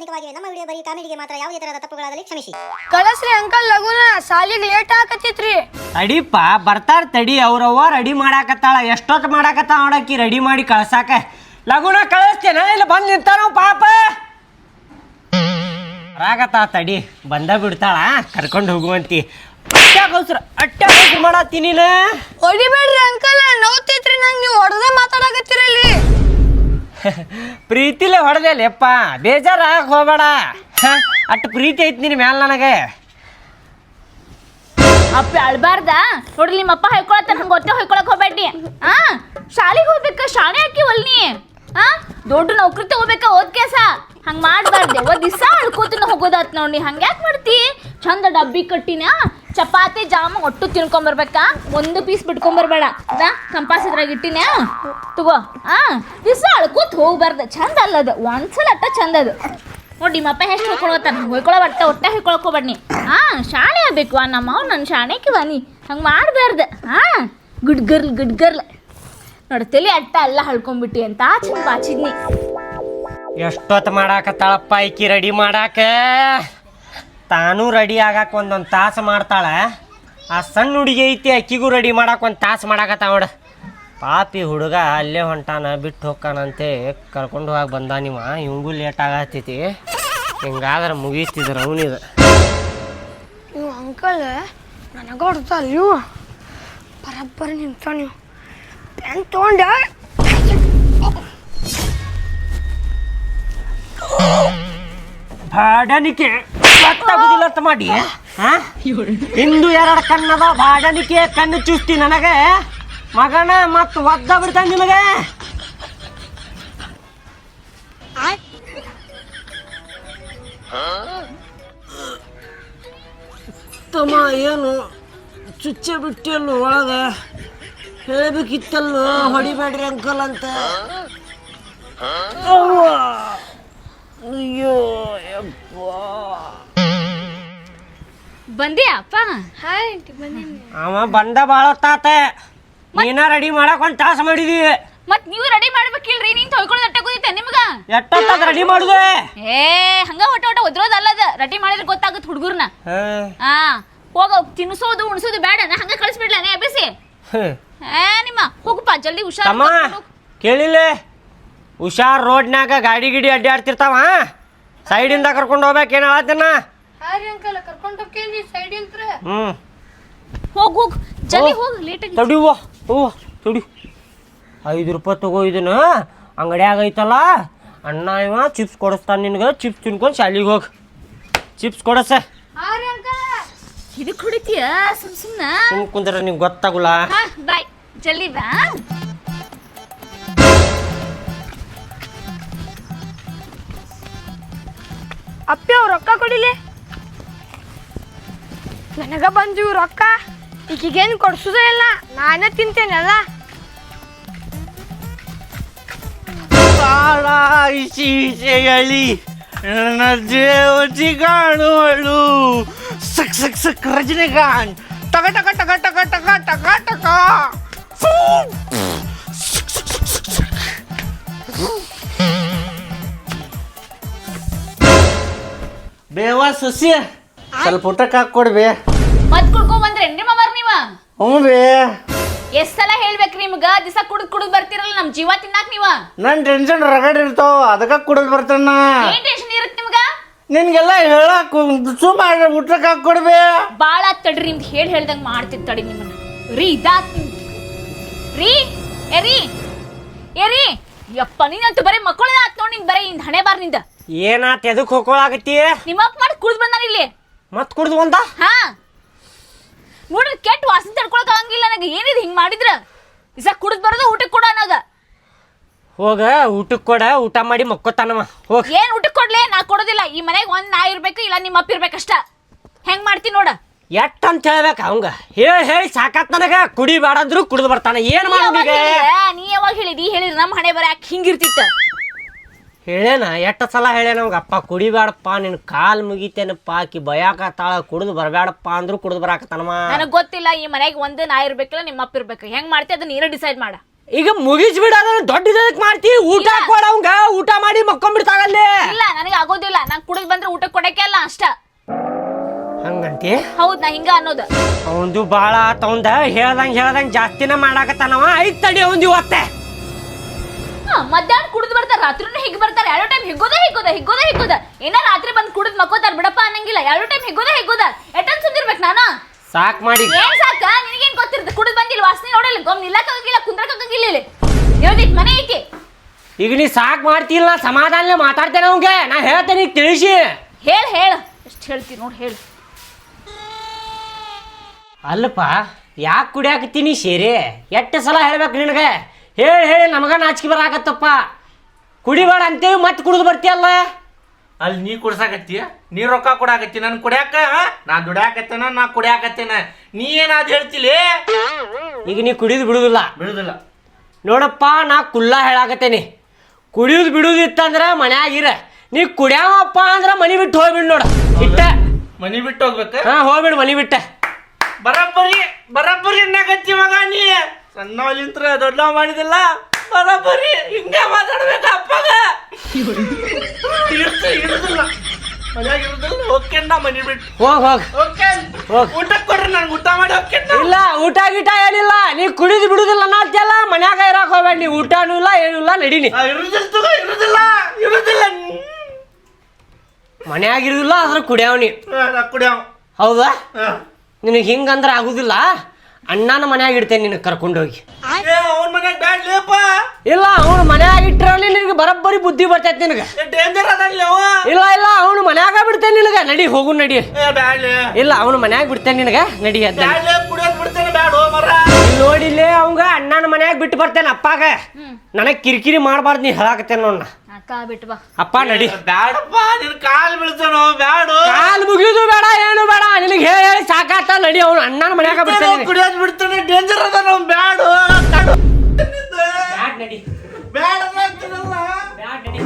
ಕಾಲ್ಪನಿಕವಾಗಿವೆ ನಮ್ಮ ವಿಡಿಯೋ ಬರೀ ಕಾಮಿಡಿಗೆ ಮಾತ್ರ ಯಾವುದೇ ತರಹದ ತಪ್ಪುಗಳಾದಲ್ಲಿ ಕ್ಷಮಿಸಿ. ಕಳಸ್ರಿ ಅಂಕಲ್ ಲಗುನ ಸಾಲಿಗೆ ಲೇಟ್ ಆಕತ್ತಿತ್ರಿ. ಅಡಿಪ್ಪ ಬರ್ತಾರ ತಡಿ ಅವ್ರವ್ವ ರೆಡಿ ಮಾಡಾಕತ್ತಾಳ. ಎಷ್ಟೊತ್ತು ಮಾಡಾಕತ್ತಾಳ ನೋಡಕ್ಕಿ ರೆಡಿ ಮಾಡಿ ಕಳ್ಸಾಕ. ಲಗುನ ಕಳಿಸ್ತೇನ? ಇಲ್ಲ ಬಂದು ನಿಂತಾನ ಪಾಪ. ರಾಗತ್ತ ತಡಿ ಬಂದ ಬಿಡ್ತಾಳ. ಕರ್ಕೊಂಡು ಹೋಗುವಂತಿ. ಅಟ್ಯಾಗ ಅವಸರ ಅಟ್ಯಾಗ ಅವಸರ ಮಾಡತ್ತಿ ನೀನು. ಹೊಡಿಬೇಡ್ರಿ ಅಂಕಲ್ ನೋವ್ತೈತ್ರಿ ನಂಗೆ ನೀವು ಹೊಡೆದ ಮಾತಾಡಕತ್ತೀರಲ್ಲಿ ಪ್ರೀತಿಲೇ ಹೊಡೆದೇಲೆಪ್ಪ ಬೇಜಾರಾಗ ಹೋಗ್ಬೇಡ. ಹೋಗಬೇಡ ಅಟ್ಟು ಪ್ರೀತಿ ಐತಿ ನಿನ್ನ ಮ್ಯಾಲ ನನಗೆ. ಅಪ್ಪ, ಅಳ್ಬಾರ್ದ? ನೋಡ್ರಿ, ನಿಮ್ಮ ಅಪ್ಪ ಹೊಯ್ಕೊಳತ್ತಾನ ನಂಗೆ ಒತ್ತೆ ಹೊಯ್ಕೊಳಕ್ ಹೋಗ್ಬೇಡಿ ಹಾ? ಶಾಲೆಗೆ ಹೋಗ್ಬೇಕ? ಶಾಣೆ ಹಾಕಿ ಒಲ್ನಿ. ಹಾ? ದೊಡ್ಡ ನೌಕರಿ ತಗೋಬೇಕ ಓದ್ ಕೇಸ ಹಂಗ ಮಾಡ್ಬಾರ್ದೆ. ಒಂದ್ ದಿವಸ ಅಳ್ಕೋತಿನ ಹೋಗೋದಾತ್ ನೋಡಿ ಹಂಗ್ಯಾಕ್ ಯಾಕೆ ಮಾಡ್ತಿ? ಚಂದ ಡಬ್ಬಿ ಕಟ್ಟಿನ? ಚಪಾತಿ ಜಾಮ್ ಒಟ್ಟು ತಿನ್ಕೊಂಬರ್ಬೇಕಾ ಒಂದು ಪೀಸ್ ಬಿಟ್ಕೊಂಬರ್ಬೇಡ ನಾ ಕಂಪಾಸ್ ಇದ್ರಾಗ ಇಟ್ಟಿನ ತಗೋ, ಆ? ದಿವಸ ಕೂತ್ ಹೋಗ್ಬಾರ್ದು. ಚಂದ ಅಲ್ಲದ ಒಂದ್ಸಲ ಅಟ್ಟ ಚಂದ ಅದು. ನೋಡಿ ನಿಮ್ಮಪ್ಪ ಎಷ್ಟು ಹೊಯ್ಕೊಳತ್ತಾನ ಹೊಯ್ಕೊಳ ಒಟ್ಟ ಒಟ್ಟ ಹೊಯ್ಕೊಳಕ್ ಹೋಗ್ಬೇಡಿ ಹಾ ಶಾಣೆ ಆಗ್ಬೇಕು. ನಮ್ಮ ನನ್ನ ಶಾಣೆಕ್ಕೆ ಬನ್ನಿ. ಹಂಗೆ ಮಾಡಬಾರ್ದು. ಹಾ ಗುಡ್ ಗರ್ಲ್ ಗುಡ್ ಗರ್ಲ್ ನೋಡಿ, ತಲೆ ಅಟ್ಟ ಎಲ್ಲ ಹಳ್ಕೊಂಬಿಟ್ಟಿ ಅಂತ ಚಂದ ಬಾಚಿದ್ನಿ ಎಷ್ಟೊತ್ತು ಮಾಡಾಕತ್ತಾಳಪ್ಪ ಈಕಿ ರೆಡಿ ಮಾಡಾಕ? ತಾನೂ ರೆಡಿ ಆಗಕ್ಕೆ ಒಂದೊಂದು ತಾಸು ಮಾಡ್ತಾಳೆ. ಆ ಸಣ್ಣ ಹುಡುಗಿ ಐತಿ ಅಕ್ಕಿಗೂ ರೆಡಿ ಮಾಡಕ್ಕೆ ಒಂದು ತಾಸು ಮಾಡಾಕತ್ತ ನೋಡ. ಪಾಪಿ ಹುಡುಗ ಅಲ್ಲೇ ಹೊಂಟಾನ ಬಿಟ್ಟು ಹೋಗ್ಕಾನಂತೆ ಕರ್ಕೊಂಡು ಹೋಗಿ ಬಂದ ನೀವ ಇವಂಗೂ ಲೇಟ್ ಆಗತ್ತೈತಿ. ಹಿಂಗಾದ್ರೆ ಮುಗೀತಿದ್ರ ಅವನಿದು ನೀವು ಅಂಕಲ್ ನನಗೆ ಹೊಡ್ತ ನೀವು ಬರಬ್ಬರ ನಿಂತ ನೀವು ಪೆನ್ ತೊಗೊಂಡ. ಬಾಡನಿಕೆ. ಗೊತ್ತಾಗುದಿಲ್ಲ ಮಾಡಿ ಹಾ ಇಂದು ಎರಡು ಕಣ್ಣದ ಬಾಡನಿಕೆ ಕಣ್ಣು ಚುಸ್ತಿ ನನಗೆ. ಮಗನ ಮತ್ತು ಒದ್ದ ಬಿಡ್ತಾನೆ ನಿಮಗೆ. ತಮ್ಮ ಏನು? ಚುಚ್ಚೆ ಬಿಟ್ಟಿಯಲ್ಲ ಒಳಗೆ ಹೇಳ್ಬೇಕಿತ್ತಲ್ಲೋ ಹೊಡಿಬೇಡ್ರಿ ಅಂಕಲ್ ಅಂತ. ಅಯ್ಯೋ ಯಪ್ಪ ಬಂದಿಯಾ ಅಪ್ಪ ಹಾಯ್ ಬಂದೀನಿ. ಅವ ಬಂದ ಭಾಳ ಹೊತ್ತಾತ ನೀನ ರೆಡಿ ಮಾಡಕ್ ಒಂದ್ ತಾಸು ಮಾಡಿದಿ. ಮತ್ ನೀವು ರೆಡಿ ಮಾಡ್ಬೇಕಿಲ್ರಿ ನೀನ್ ತೊಯ್ಕೊಳ್ಳೋದು ಅಟ್ಟ ಕೂದಿತ್ತೆ ನಿಮ್ಗ? ಎಷ್ಟೊತ್ತದ ರೆಡಿ ಮಾಡುದೆ? ಏ ಹಂಗ ಹೊಟ್ಟೆ ಹೊಟ್ಟೆ ಒದ್ರೋದಲ್ಲದ ರೆಡಿ ಮಾಡಿದ್ರೆ ಗೊತ್ತಾಗುತ್ತೆ ಹುಡುಗರ್ನ. ಹಾ. ಹೋಗ ತಿನ್ಸೋದು ಉಣ್ಸೋದು ಬೇಡ. ನಾ ಹಂಗ ಕಳಿಸ್ಬಿಡ್ಲಾನೆ ಎಬ್ಬಿಸಿ? ಏ ನಿಮ್ಮ ಹೋಗಪ್ಪ ಜಲ್ದಿ ಹುಷಾರ್ ತಮ್ಮ ಕೇಳಿಲ್ಲ? ಹುಷಾರ್ ರೋಡ್ನ್ಯಾಗ ಗಾಡಿ ಗಿಡಿ ಅಡ್ಡಾಡ್ತಿರ್ತಾವ ಸೈಡಿಂದ ಕರ್ಕೊಂಡು ಹೋಗ್ಬೇಕು ಏನು ಹಾಯ್ ಅಂಕಲ್ ಕರ್ಕೊಂಡು ಹೋಗ್ತೀನಿ ಸೈಡ್ ಇಂತ್ರ? ಹ್ಮ್. ಹೋಗ್ ಹೋಗ್. ಜಲ್ದಿ ಹೋಗ್ ಲೇಟ್ ಆಗಿ. ತಡಿವ ಹೂವ ತಡಿ. ಐದು ರೂಪಾಯಿ ತಗೋ ಇದನ್ನ. ಅಂಗಡ್ಯಾಗ ಐತಲ್ಲ ಅಣ್ಣ ಇವ ಚಿಪ್ಸ್ ಕೊಡಿಸ್ತಾನೆ ನಿನ್ಗೆ ಚಿಪ್ಸ್ ತಿನ್ಕೊಂಡು ಶಾಲಿಗೆ ಹೋಗಿ. ಚಿಪ್ಸ್ ಕೊಡಸ. ಅಂಕಲ್ ಇದಕ್ಕೆ ಹೊಡಿತೀಯ? ಸುಮ್ ಸುಮ್ನ. ಸುಮ್ ಕುಂದ್ರೆ ನಿಂಗೆ ಗೊತ್ತಾಗುಲ್ಲ. ಹಾ ಬಾಯ್. ಜಲ್ದಿ ಬಾ. ಅಪ್ಪಿ ಅವ್ರು ರೊಕ್ಕ ಕೊಡಿಲಿ? ನನಗ ಬಂದಿವು ರೊಕ್ಕ ಈಗೇನು ಕೊಡ್ಸುದೇ ಇಲ್ಲ, ನಾನೇ ತಿಂತೇನೆ ಅಲ್ಲ. ಕಾಳ ಇಶೀಶೆಯಳಿ ನನ್ನ ದೇವತಿ ಕಾಣುವಳು. ಸಕ್ ಸಕ್ ಸಕ್ ರಜನಿಕಾಂತ್ ಟಕ ಟಕ ಟಕ ಟಕ ಟಕ ಟಕ ಟಕ. ಫೂ! ಸಕ್ ಸಕ್ ಸಕ್ ಸಕ್ ಸಕ್. ಬೇವ ಸಸಿ, ಸ್ವಲ್ಪ ಊಟಕ್ಕೆ ಹಾಕ್ಕೊಡ್ಬೇ ಮತ್ ಕುಡ್ಕೊಂಡ್ ಬಂದ್ರೇನ್ರಿ ಮಾಮಾರ್ ನೀವ ಹ್ಞೂ ಬೇ ಎಷ್ಟ್ ಸಲ ಹೇಳ್ಬೇಕು ನಿಮ್ಗ? ದಿವಸ ಕುಡ್ದ್ ಕುಡ್ದ್ ಬರ್ತಿರಲ್ಲ ನಮ್ ಜೀವ ತಿನ್ನಾಕ್ ನೀವ? ನನ್ನ ಟೆನ್ಷನ್ ರಗಡ್ ಇರ್ತಾವ ಅದಕ್ಕೆ ಕುಡಿದು ಬರ್ತಣ್ಣ ಏನ್ ಟೆನ್ಷನ್ ಇರುತ್ತೆ ನಿಮ್ಗ? ನಿನ್ಗೆಲ್ಲ ಹೇಳಕ್ ಸುಮ್ಮ ಊಟಕ್ಕೆ ಹಾಕ್ಕೊಡ್ಬೇ ಬಾಳ ತಡ್ರಿ ನಿಮ್ದು ಹೇಳ್ ಹೇಳ್ದಂಗ್ ಮಾಡ್ತಿರ್ ತಡಿ ನಿಮ್ಮನ್ನ. ರೀ ಇದಾತ್ ನಿಮ್ದ್. ರೀ ಎರಿ ಎರಿ. ಏ ರೀ ಯಪ್ಪ ನೀನಂತೂ ಬರೀ ಮಕ್ಕಳ ಆತ್ ನೋಡಿ ನಿಂದ್ ಬರೀ ಇಂದ ಹಣೆ ಬಾರ್ನಿಂದ ಏನಾತ್ ಎದಕ್ಕೆ ಹೋಗೋಳಾಗತ್ತಿ ನಿಮ್ಮ ಅಪ್ಪ ಮಾಡಿ ಕುಡ್ದು ಬಂದಾನ ಇಲ್ಲಿ. ಮತ್ ಕುಡ್ದು ಒಂದ ಹಾ. ನೋಡ್ರಿ ಕೆಟ್ಟ ವಾಸನೆ ತಡ್ಕೊಳಕ್ ಆಗಂಗಿಲ್ಲ ನನಗೆ ಏನಿದೆ ಹಿಂಗ್ ಮಾಡಿದ್ರ? ಇಸ ಕುಡಿದ್ ಬರೋದು ಊಟಕ್ಕೆ ಕೊಡ ಅನ್ನೋದ. ಹೋಗ ಊಟಕ್ಕೆ ಕೊಡ ಊಟ ಮಾಡಿ ಮಕ್ಕೋತಾನವ. ಹೋಗ. ಏನ್ ಊಟಕ್ಕೆ ಕೊಡ್ಲೇ? ನಾ ಕೊಡೋದಿಲ್ಲ. ಈ ಮನೆಗೆ ಒಂದ್ ನಾ ಇರ್ಬೇಕು ಇಲ್ಲ ನಿಮ್ಮ ಅಪ್ಪ ಇರ್ಬೇಕಷ್ಟ ಹೆಂಗ್ ಮಾಡ್ತೀನಿ ನೋಡ. ಎಟ್ ಅಂತ ಹೇಳ್ಬೇಕು ಅವಂಗ? ಹೇಳಿ ಹೇಳಿ ಸಾಕಾತ್ ನನಗ. ಕುಡಿ ಬೇಡ ಅಂದ್ರು ಕುಡಿದು ಬರ್ತಾನೆ. ಏನ್ ಮಾಡೋದೀಗ ನೀ ಯಾವಾಗ ಹೇಳಿದಿ ಹೇಳಿದ್ರೆ ನಮ್ಮ ಹಣೆ ಬರ ಯಾಕೆ ಹಿಂಗಿರ್ತಿತ್ತ? ಹೇಳೇನ? ಎಷ್ಟು ಸಲ ಹೇಳ್ಯಾನ ನಮ್ಗೆ ಅಪ್ಪ ಕುಡಿಬೇಡಪ್ಪ ನಿನ್ನ ಕಾಲು ಮುಗಿತೇನಪ್ಪ ಆಕಿ ತಾಳ ಕುಡಿದು ಬರಬೇಡಪ್ಪ ಅಂದ್ರು ಕುಡಿದು ಬರಾಕತ್ತಾನವ. ನನಗೆ ಗೊತ್ತಿಲ್ಲ ಈ ಮನೆಗೆ ಒಂದು ನಾ ಇರ್ಬೇಕಿಲ್ಲ ನಿಮ್ಮ ಅಪ್ಪ ಇರ್ಬೇಕು. ಹೆಂಗ್ ಮಾಡ್ತಿ? ಅದನ್ನ ನೀನೇ ಡಿಸೈಡ್ ಮಾಡ. ಈಗ ಮುಗಿಸ್ಬಿಡ ದೊಡ್ಡ ಇದಕ್ಕೆ ಮಾಡ್ತಿ. ಊಟ ಕೊಡ ಅವಂಗ. ಊಟ ಮಾಡಿ ಮಕ್ಕೊಂಡ್ಬಿಡ್ತಾಗಲ್ಲೇ ಇಲ್ಲ ನನಗೆ ಆಗೋದಿಲ್ಲ. ನಂಗೆ ಕೊಡಕ್ಕೆ ಅಲ್ಲ ಅಷ್ಟ. ಹಂಗಂತಿ? ಹೌದ್ ನಾ ಹಿಂಗ ಅನ್ನೋದು. ಅವಂದು ಭಾಳ ಅವಂದ. ಹೇಳ್ದಂಗೆ ಹೇಳ್ದಂಗೆ ಜಾಸ್ತಿನ ಮಾಡಾಕತ್ತಾನವ. ಐದ್ ತಡಿ ಅವಂದು ಇವತ್ತೆ. ಹಾ, ಮಧ್ಯಾಹ್ನ ಕುಡಿದು ಬರ್ತಾರೆ ರಾತ್ರಿನೂ ಹಿಗ್ ಬರ್ತಾರೆ ಎರಡು ಟೈಮ್ ಹಿಗ್ಗೋದ ಹಿಗ್ಗೋದ ಹಿಗ್ಗೋದ ಹಿಗ್ಗೋದ. ಏನ ರಾತ್ರಿ ಬಂದು ಕುಡಿದು ಮಕ್ಕೋತಾರ ಬಿಡಪ್ಪ ಅನ್ನಂಗಿಲ್ಲ ಎರಡು ಟೈಮ್ ಹಿಗ್ಗೋದ ಹಿಗ್ಗೋದ. ಎಟನ್ ಸುದ್ದಿರ್ಬೇಕು ನಾನು? ಸಾಕ್ ಮಾಡಿ. ಏನ್ ಸಾಕ? ನಿನಗೇನ್ ಗೊತ್ತಿರುತ್ತೆ? ಕುಡಿದ್ ಬಂದಿಲ್ಲ ವಾಸನೆ ನೋಡಲ್ಲ. ಗೊಮ್ ನಿಲ್ಲಕ್ಕಾಗಿಲ್ಲ ಕುಂದ್ರಕ್ಕಾಗಿಲ್ಲ ಇಲ್ಲಿ. ಹೇಳ್ದಿತ್ ಮನೆ ಐತಿ. ಈಗ ನೀ ಸಾಕ್ ಮಾಡ್ತಿಲ್ಲ ಸಮಾಧಾನ ಮಾತಾಡ್ತೇನೆ ಅವಂಗೆ ನಾ ಹೇಳ್ತೇನೆ ಈಗ ತಿಳಿಸಿ. ಹೇಳ ಹೇಳ. ಎಷ್ಟು ಹೇಳ್ತಿ ನೋಡಿ ಹೇಳು. ಅಲ್ಲಪ್ಪ ಯಾಕೆ ಕುಡಿಯಾಕತ್ತೀನಿ ಸೇರಿ ಎಷ್ಟು ಸಲ ಹೇಳ್ಬೇಕು ನಿನಗೆ? ಹೇಳಿ ಹೇಳಿ ನಮಗ ನಾಚಿಕೆ ಬರಾಕತ್ತಪ್ಪ. ಕುಡಿಬೇಡ ಅಂತೇವಿ ಮತ್ತೆ ಕುಡಿದು ಬರ್ತೀಯಲ್ಲ? ಅಲ್ಲಿ ನೀ ಕುಡ್ಸಾಕತ್ತಿ ನೀ ರೊಕ್ಕ ಕೊಡಾಕತ್ತಿ ನನ್ ಕುಡಿಯಾಕ? ನಾ ದುಡಿಯಾಕತ್ತೇನ ನಾ ಕುಡಿಯಾಕತ್ತೇನ? ನೀ ಏನಾದ್ ಹೇಳ್ತಿಲಿ? ಈಗ ನೀ ಕುಡಿದು ಬಿಡುದಿಲ್ಲ. ಬಿಡುದಿಲ್ಲ. ನೋಡಪ್ಪ ನಾ ಕುಲ್ಲ ಹೇಳಾಕತ್ತೇನಿ. ಕುಡಿಯೋದು ಬಿಡುದು ಇತ್ತಂದ್ರೆ ಮನ್ಯಾಗ ಇರ. ನೀ ಕುಡಿಯಾವಪ್ಪ ಅಂದ್ರೆ ಮನಿ ಬಿಟ್ಟು ಹೋಗ್ಬಿಡ್ ನೋಡ. ಇಟ್ಟ. ಮನಿ ಬಿಟ್ಟು ಹೋಗ್ಬೇಕ? ಹಾ ಹೋಗ್ಬಿಡು ಮನಿ ಬಿಟ್ಟ. ಬರಬ್ಬರಿ ಬರಬ್ಬರಿ ಮಗ ನೀ. ಸಣ್ಣವಲಿಂತ್ರ ದೊಡ್ಡವ ಮಾಡಿದಿಲ್ಲ? ಬರಬರಿ ಹಿಂಗ ಮಾತಾಡ್ಬೇಕ ಅಪ್ಪಗ. ಇರ್ತ ಇರುದಿಲ್ಲ. ಮನ್ಯಾಗ ಇರುದಿಲ್ಲ ಹೋಗ್ಕೆಂಡ ಮನಿ ಬಿಟ್ಟು. ಹೋಗ್ ಹೋಗ್. ಓಕೆ ಹೋಗ್. ಊಟ ಕೊಡ್ರಿ ನನ್ಗೆ ಊಟ ಮಾಡಿ ಇಲ್ಲ ಊಟ ಗೀಟ ಏನಿಲ್ಲ. ನೀ ಕುಡಿದು ಬಿಡುದಿಲ್ಲ ಅನ್ನತ್ತಿಯಲ್ಲ ಮನ್ಯಾಗ ಇರಾಕ್ ಹೋಗ್ಬೇಡಿ. ನೀ ಊಟನೂ ಇಲ್ಲ ಏನೂ ಇಲ್ಲ ನಡೀನಿ. ಇರುದಿಲ್ಲ ತಗೋ ಇರುದಿಲ್ಲ ಇರುದಿಲ್ಲ. ಮನ್ಯಾಗ ಇರುದಿಲ್ಲ ಅದ್ರ ಕುಡಿಯಾವ್ನಿ ಕುಡಿಯಾವ ಕುಡಿಯವ. ಹೌದಾ? ನಿನಗೆ ಹಿಂಗಂದ್ರೆ ಆಗುದಿಲ್ಲ? ಅಣ್ಣನ ಮನ್ಯಾಗ ಇಡ್ತೇನೆ ನಿನಗೆ ಕರ್ಕೊಂಡೋಗಿ. ಅವನ್ ಮನ್ಯಾಗ ಇಲ್ಲ ಅವನು ಮನ್ಯಾಗ ಇಟ್ಟರಲ್ಲಿ ನಿನಗೆ ಬರಬ್ಬರಿ ಬುದ್ಧಿ ಬರ್ತೈತೆ ನಿನಗೆ. ಡೇಂಜರ್ ಅದಲ್ಲ ಅವ. ಇಲ್ಲ ಇಲ್ಲ ಅವನು ಮನ್ಯಾಗ ಬಿಡ್ತೇನೆ ನಿನಗೆ. ನಡಿ ಹೋಗು ನಡಿ. ಬ್ಯಾಡ್ಲೆ. ಇಲ್ಲ ಅವನು ಮನ್ಯಾಗ ಬಿಡ್ತೇನೆ ನಿನಗೆ. ನಡಿ ಅದ ಬ್ಯಾಡ್ಲೆ ಕುಡಿಯೋದ್ ಬಿಡ್ತೇನೆ ಬ್ಯಾಡ ಮರ. ನೋಡಿಲ್ಲೇ ಅವಂಗ ಅಣ್ಣನ ಮನ್ಯಾಗ ಬಿಟ್ಟು ಬರ್ತೇನೆ ಅಪ್ಪಾಗ. ನನಗೆ ಕಿರಿಕಿರಿ ಮಾಡಬಾರ್ದು ನೀ ಹೇಳಾಕತ್ತೇನೆ ನೋಡ ಅಕ್ಕ ಬಿಟ್ಟು ಬಾ ಅಪ್ಪ ನಡಿ. ಬ್ಯಾಡಪ್ಪ ನಿನ್ ಕಾಲ್ ಬೀಳ್ತಾನೋ ಬ್ಯಾಡು. ಕಾಲ್ ಮುಗಿಯೋದು ಬೇಡ ಏನು ಬೇಡ ನಿನಗೆ ಹೇಳಿ ಹೇಳಿ ಸಾಕಾತ ನಡಿ ಅವನು ಅಣ್ಣನ ಮನ್ಯಾಗ ಬಿಡ್ತೇನೆ ಕುಡಿಯೋದ್ ಬಿಡ್ತಾನೆ ಡೇಂಜರ್ ಅದ ನಾವು ಬ್ಯಾಡು. ಕಾಡು. ಬ್ಯಾಡ್ ನಡಿ. ಬ್ಯಾಡ ಅಂತೀನಲ್ಲ. ಬ್ಯಾಡ್ ನಡಿ.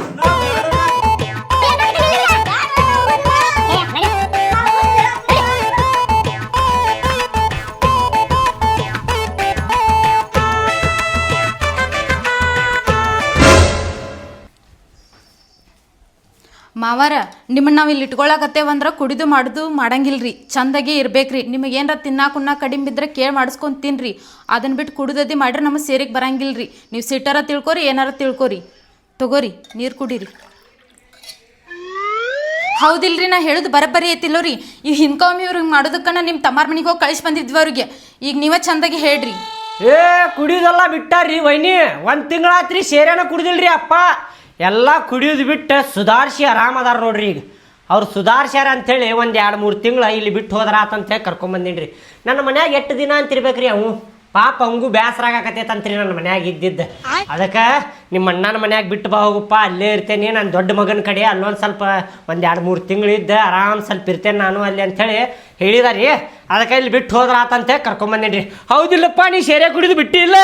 ಮಾವಾರ, ನಿಮ್ಮನ್ನ ನಾವು ಇಲ್ಲಿ ಇಟ್ಕೊಳಕತ್ತೇವಂದ್ರ ಕುಡಿದು ಮಾಡುದು ಮಾಡಂಗಿಲ್ರಿ. ಚಂದಾಗಿ ಇರ್ಬೇಕ್ರಿ. ನಿಮಗೆ ಏನಾರ ತಿನ್ನಾಕ ಉಣ್ಣಾಕ ಕಡಿಮೆ ಬಿದ್ರೆ ಕೇಳಿ ಮಾಡಿಸ್ಕೊಂಡು ತಿನ್ರಿ. ಅದನ್ನ ಬಿಟ್ಟು ಕುಡಿದದಿ ಮಾಡ್ರಿ ನಮ್ಮ ಸೇರಿಗೆ ಬರಂಗಿಲ್ರಿ. ನೀವು ಸಿಟ್ಟಾರ ತಿಳ್ಕೊರಿ, ಏನಾರ ತಿಳ್ಕೊರಿ. ತಗೋರಿ, ನೀರು ಕುಡೀರಿ. ಹೌದಿಲ್ರಿ, ನಾ ಹೇಳೋದು ಬರಬ್ಬರಿ ಐತಿಲ್ಲೋ ರೀ. ಈ ಹಿಂದ್ಕೊಮ್ಮೆ ಇವ್ರಿಗೆ ಮಾಡೋದಕ್ಕನ ನಿಮ್ಮ ತಮ್ಮಾರ ಮನೆಗೆ ಹೋಗಿ ಕಳಿಸಿ ಬಂದಿದ್ವಿ ಅವ್ರಿಗೆ. ಈಗ ನೀವೇ ಚಂದಾಗಿ ಹೇಳ್ರಿ. ಏ ಕುಡಿಯೋದೆಲ್ಲ ಬಿಟ್ಟಾರ್ರಿ ವೈನಿ. ಒಂದು ತಿಂಗಳಾತ್ರಿ ಸೇರೇನ ಕುಡಿದಿಲ್ರಿ ಅಪ್ಪ. ಎಲ್ಲ ಕುಡಿಯೋದು ಬಿಟ್ಟು ಸುಧಾರಿಸಿ ಆರಾಮದಾರ ನೋಡ್ರಿ ಈಗ. ಅವ್ರು ಸುಧಾರ್ಸ್ಯಾರ ಅಂಥೇಳಿ ಒಂದು ಎರಡು ಮೂರು ತಿಂಗಳು ಇಲ್ಲಿ ಬಿಟ್ಟು ಹೋದ್ರ ಆತಂತೇಳಿ ರೀ ನನ್ನ ಮನ್ಯಾಗ ಎಷ್ಟು ದಿನ ಅಂತಿರ್ಬೇಕ್ರಿ ಅವು? ಪಾಪ ಹಂಗೂ ಬೇಸರ ಆಗಾಕತ್ತೈತಂತ್ರಿ ನನ್ನ ಮನ್ಯಾಗ ಇದ್ದಿದ್ದ. ಅದಕ್ಕೆ ನಿಮ್ಮ ಅಣ್ಣನ ಮನ್ಯಾಗ ಬಿಟ್ಟು ಬಾ ಹೋಗಪ್ಪ, ಅಲ್ಲೇ ಇರ್ತೇನೆ, ನಾನು ದೊಡ್ಡ ಮಗನ ಕಡೆ ಅಲ್ಲೊಂದು ಸ್ವಲ್ಪ ಒಂದು ಎರಡು ಮೂರು ತಿಂಗಳು ಇದ್ದ, ಆರಾಮ್ ಸ್ವಲ್ಪ ಇರ್ತೇನೆ ನಾನು ಅಲ್ಲಿ ಅಂಥೇಳಿ ಹೇಳಿದಾರಿ. ಅದಕ್ಕೆ ಇಲ್ಲಿ ಬಿಟ್ಟು ಹೋದ್ರ ಆತಂತೆ ಕರ್ಕೊಂಬಂದಿನ್ರಿ. ಹೌದಿಲ್ಲಪ್ಪ, ನೀ ಸೇರೆ ಕುಡಿದು ಬಿಟ್ಟಿಲ್ಲ?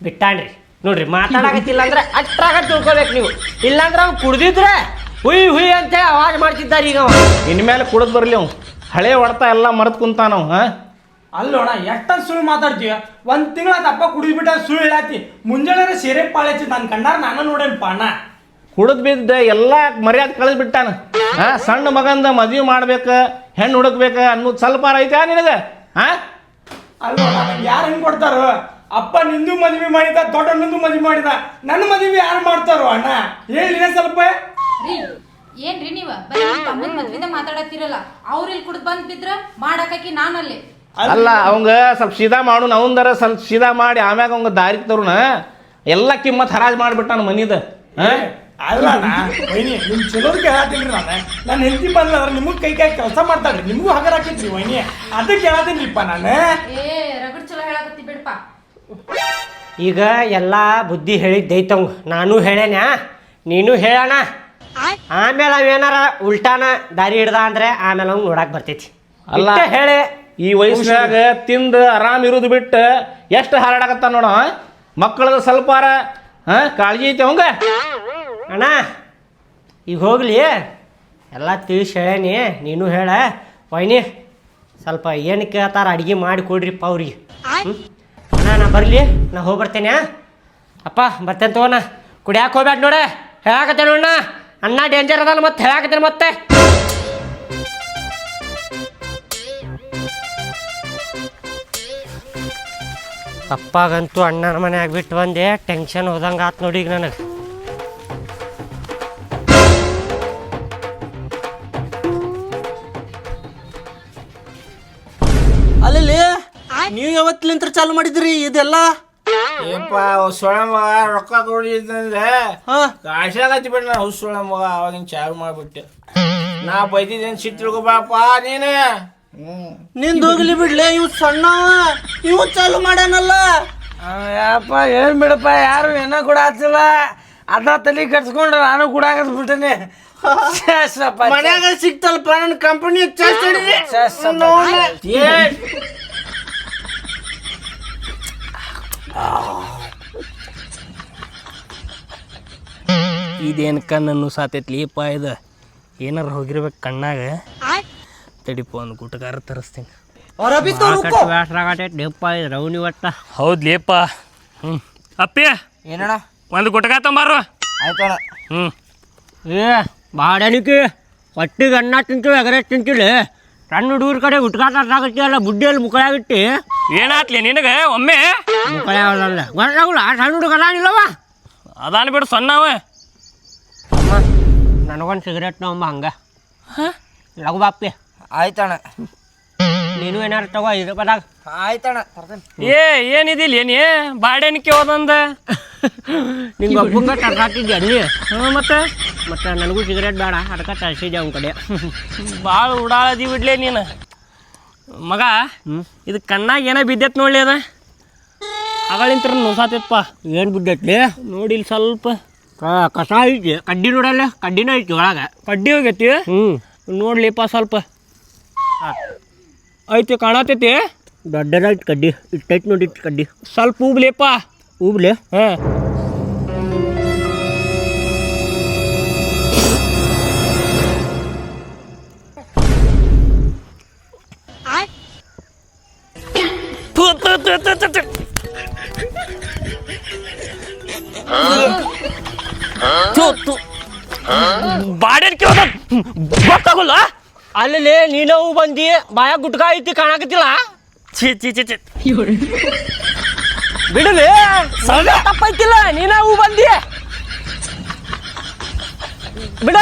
ಬಿಟ್ಟಾಣ್ರಿ ನೋಡ್ರಿ ಮಾತಾಡಕತ್ತಿಲ್ಲ ಅಂದ್ರೆ ಅಷ್ಟ್ರಾಗ ತಿಳ್ಕೊಬೇಕು ನೀವು. ಇಲ್ಲಾಂದ್ರೆ ಅವ್ನು ಕುಡ್ದಿದ್ರೆ ಹುಯ್ ಹುಯ್ ಅಂತ ಅವಾಜ್ ಮಾಡ್ತಿದ್ದಾರೆ ಈಗ ಅವ ಇನ್ಮೇಲೆ ಕುಡಿದ್ ಬರ್ಲಿ ಅವ್ ಹಳೆ ಹೊಡ್ತಾ ಎಲ್ಲ ಮರೆತು ಕುಂತಾನವ್ ಹಾ? ಅಲ್ಲೋಣ ಎಷ್ಟ ಸುಳ್ಳು ಮಾತಾಡ್ತೀವ ಒಂದ್ ತಿಂಗಳ ತಪ್ಪ ಕುಡಿದ್ಬಿಟ್ಟ ಸುಳ್ಳು ಹೇಳಾತಿ. ಮುಂಜಾನೆ ಸೇರೆ ಪಾಳೆಚ್ಚಿ ನನ್ನ ಕಂಡಾರ ನಾನು ನೋಡೇನ್ ಪಾಣ ಕುಡಿದ್ ಬಿದ್ದ ಎಲ್ಲ ಮರ್ಯಾದೆ ಕಳೆದ್ ಬಿಟ್ಟಾನ. ಹಾ ಸಣ್ಣ ಮಗಂದ ಮದ್ವೆ ಮಾಡ್ಬೇಕ ಹೆಣ್ಣು ಹುಡುಕ್ಬೇಕ ಅನ್ನೋದು ಸ್ವಲ್ಪ ಐತೆ ನಿನಗ ಹಾ? ಅಲ್ಲೋಣ ಯಾರು ಹೆಂಗ್ ಕೊಡ್ತಾರೋ? ಅಪ್ಪ ನಿಂದು ಮದುವೆ ಮಾಡಿದ ದೊಡ್ಡ ನಿಂದು ಮದ್ವೆ ಮಾಡಿದ ನನ್ನ ಮದುವೆ ಯಾರು ಮಾಡ್ತಾರೋ ಅಣ್ಣ? ಹೇಳಿ ಸ್ವಲ್ಪ? ರೀ ಏನ್ರಿ ನೀವ? ಬರೀ ನಿಮ್ಮ ತಮ್ಮನ ಮದ್ವಿದ ಮಾತಾಡತ್ತೀರಲ್ಲ ಅವ್ರ ಇಲ್ಲಿ ಕುಡ್ದು ಬಂದ್ ಬಿದ್ರ ಮಾಡಾಕಿ ನಾನಲ್ಲಿ. ಅಲ್ಲ ಅವಂಗ ಸ್ವಲ್ಪ ಸೀದಾ ಮಾಡು ಅವಂದರ ಸ್ವಲ್ಪ ಸೀದಾ ಮಾಡಿ ಆಮ್ಯಾಗ ಅವಂಗ ದಾರಿ ತರುಣ. ಎಲ್ಲ ಕಿಮ್ಮತ್ ಹರಾಜ್ ಮಾಡ್ಬಿಟ್ಟಾನ ಮನಿದ. ಅಲ್ಲ ಅಣ್ಣ ವೈನಿ ನಿಮ್ ಚಲೋದಕ್ಕೆ ಹೇಳತ್ತೀನಿ ನಾನು. ನನ್ನ ಹೆಂಡತಿ ಬಂದ್ರೆ ನಿಮಗ್ ಕೈ ಕೈ ಕೆಲಸ ಮಾಡ್ತಾಳ್ರಿ ನಿಮಗೂ ಹಗರ್ ಹಾಕಿದ್ರಿ ವೈನಿ. ಅದಕ್ಕೆ ಹೇಳತ್ತೀನಿಪ್ಪ ನಾನು. ಏ ರಗಡ್ ಚಲೋ ಹೇಳಕತ್ತಿ ಬಿಡಪ್ಪ ಈಗ ಎಲ್ಲ ಬುದ್ಧಿ ಹೇಳಿದ್ದೈತವ್ ನಾನು ಹೇಳೇನಾ? ನೀನು ಹೇಳೋಣ? ಆಮೇಲೆ ಅವೇನಾರ ಉಲ್ಟಾನ ದಾರಿ ಹಿಡ್ದ ಅಂದ್ರೆ ಆಮೇಲೆ ಅವ್ನು ನೋಡಕ್ ಬರ್ತೈತಿ. ಅಲ್ಲ. ಇಷ್ಟ ಹೇಳಿ. ಈ ವಯಸ್ಸಿನಾಗ ತಿಂದು ಆರಾಮ್ ಇರೋದು ಬಿಟ್ಟು ಎಷ್ಟು ಹಾರಾಡಕತ್ತ ನೋಡ ಮಕ್ಕಳದ ಸ್ವಲ್ಪ ಹಾ ಕಾಳಜಿ ಐತೆ ಅವಂಗ? ಅಣ್ಣ ಈಗ ಹೋಗ್ಲಿ. ಎಲ್ಲ ತಿಳಿಸಿ ಹೇಳೇನಿ ನೀನು ಹೇಳ. ವೈನಿ ಸ್ವಲ್ಪ ಏನು ಕೇಳ್ತಾರ ಅಡುಗೆ ಮಾಡಿ ಕೊಡ್ರಿಪ್ಪ ಅವ್ರಿಗೆ. ಬರಲಿ, ನಾ ಹೋಗಿ ಬರ್ತೇನೆ ಅಪ್ಪ, ಬರ್ತೇನೆ ತಗೋಣ. ಕುಡಿಯಾಕೆ ಹೋಗ್ಬೇಡ ನೋಡ. ಹೇಳಾಕತ್ತೇನೆ ನೋಡಣ ಅಣ್ಣ ಡೇಂಜರ್ ಅದಲ್ಲ ಮತ್ತೆ ಹೇಳಾಕತ್ತೇನೆ ಮತ್ತೆ. ಅಪ್ಪಗಂತೂ ಅಣ್ಣನ ಮನೆಯಾಗ ಬಿಟ್ಟು ಬಂದೆ. ಟೆನ್ಷನ್ ಹೋದಂಗೆ ಆತು ನೋಡಿ ಈಗ ನನಗೆ. ಚಾಲು ಮಾಡಿದ್ರಿ ಇದೆಲ್ಲ? ಏಪ್ಪ ಸೊಳ ಮಗ ರೊಕ್ಕ ಕೊಡಿದ್ದಂದ್ರೆ ಕಾಶಾಗತ್ತಿ ಬಿಡ ನಾ ಹುಸ್ ಸೊಳ ಮಗ ಅವಾಗಿನ ಚಾಲು ಮಾಡ್ಬಿಟ್ಟೆ. ನಾ ಬೈದಿದ್ದೇನೆ ಸಿಟ್ಟು ತಿಳ್ಕೊಬಾಪ ನೀನು? ನಿಂದು ಹೋಗ್ಲಿ ಬಿಡ್ಲೆ ಇವ್ ಸಣ್ಣ ಇವ್ ಚಾಲು ಮಾಡ್ಯಾನಲ್ಲ. ಯಪ್ಪ ಏನ್ ಬಿಡಪ್ಪ ಯಾರು ಏನ ಕೂಡ ಆಗ್ತಿಲ್ಲ ಅದ ತಲೆ ಕಟ್ಸ್ಕೊಂಡ್ರೆ ನಾನು ಕೂಡ ಬಿಟ್ಟನೆ. ಮನ್ಯಾಗ ಸಿಕ್ತಲ್ಪ ನನ್ನ ಕಂಪನಿ ಇದೇನು ಕಣ್ಣನ್ನು ಸಾತೈತ್ಲಿಪ್ಪ ಇದು? ಏನಾರ ಹೋಗಿರ್ಬೇಕು ಕಣ್ಣಾಗ? ತಡಿಪ ಒಂದು ಗುಟಗಾರ ತರಿಸ್ತೀನಿ. ಡೆಪ್ಪ ರೌನಿ ಒಟ್ಟ. ಹೌದ್ಲಿಪ್ಪ ಹ್ಞೂ ಅಪ್ಪಿ. ಏನಣ್ಣ? ಒಂದು ಗುಟಕ ತಂಬಾರು. ಆಯ್ತಣ್ಣ ಹ್ಞೂ ಏ ಬಾಡನಿಕೆ ಒಟ್ಟಿಗೆ ಅಣ್ಣ ತಿಂತೀವಿ ಎಗರೆ ತಿಂತೀವಿ. ಸಣ್ಣ ಹುಡುಗರ ಕಡೆ ಉಟ್ಕಾಟಾಗತ್ತಿಯಲ್ಲ ಬುಡ್ಡಿಯಲ್ಲಿ ಮುಕ್ಕಳಾಗಿಟ್ಟು ಏನಾತ್ಲಿ ನಿನಗೆ? ಒಮ್ಮೆ? ಮುಕ್ಕಳಾಗಲ್ಲ ಗೊತ್ತಾಗಲ್ಲ ಸಣ್ಣ ಹುಡುಗ ಅದಾನಿಲ್ಲವ ಅದಾನ ಬಿಡು ಸಣ್ಣವ. ಅಮ್ಮ ನನಗೊಂದು ಸಿಗರೇಟ್ ನವಂಬ ಹಂಗ. ಲಗು ಬಾಪಿ ಆಯ್ತಣ್ಣ. ನೀನು ಏನಾರ ತಗೋ ಇದು ಬದಾಗ ಆಯ್ತಣ್ಣ ಏ ಏನಿದಿಲ್ಲ ಏನಿ? ಬಾಡೇನಿಕೆ ಹೋದಂದ. ನಿಂಗೆ ಒಬ್ಬಂಗ ತರ್ಸಾತಿದ್ದೆ ಅಲ್ಲಿ ಹ್ಞೂ ಮತ್ತೆ? ಮತ್ತು ನನಗೂ ಸಿಗರೇಟ್ ಬೇಡ ಅದಕ್ಕೆ ತರಿಸಿದ್ದೆ ಅವನ ಕಡೆ. ಭಾಳ ಉಡಾಳದಿ ಬಿಡ್ಲೇ ನೀನು. ಮಗ ಇದು ಕಣ್ಣಾಗ ಏನೋ ಬಿದ್ದೈತ್ ನೋಡ್ಲಿ ಅದ? ಅಗಳಿಂತ್ರ ನುಸಾತೈತಪ್ಪ. ಏನು ಬಿದ್ದೈತಿ ನೋಡಿ ಇಲ್ಲಿ ಸ್ವಲ್ಪ ಕಸ ಐತಿ. ಕಡ್ಡಿ ನೋಡಲ್ಲ? ಕಡ್ಡಿನೂ ಐತಿ ಒಳಗೆ. ಕಡ್ಡಿ ಹೋಗೈತಿ? ಹ್ಞೂ ನೋಡ್ಲಿಪ್ಪ ಸ್ವಲ್ಪ. ಐತಿ ಕಾಣತೈತಿ? ದೊಡ್ಡದೈತಿ ಕಡ್ಡಿ. ಇಟ್ಟೈತಿ ನೋಡಿ ಕಡ್ಡಿ. ಸ್ವಲ್ಪ ಹೂಬ್ಲಿಪ್ಪ ಹೂಬ್ಲಿ ಹಾಂ. ಕೇಳ ಗೊತ್ತಾಗಲ್ಲ? ಅಲ್ಲಿ ನೀನು ಬಂದಿ ಬಾಯ ಗುಟ್ಕ ಐತಿ, ಕಾಣಕತ್ತಿಲ್ಲ? ಛೀ ಛೀ ಛೀ ಬಿಡಲಿ. ಸಣ್ಣ ತಪ್ಪೈತಿಲ್ಲ, ನೀನ ಹೂ ಬಂದಿ. ಬಿಡ.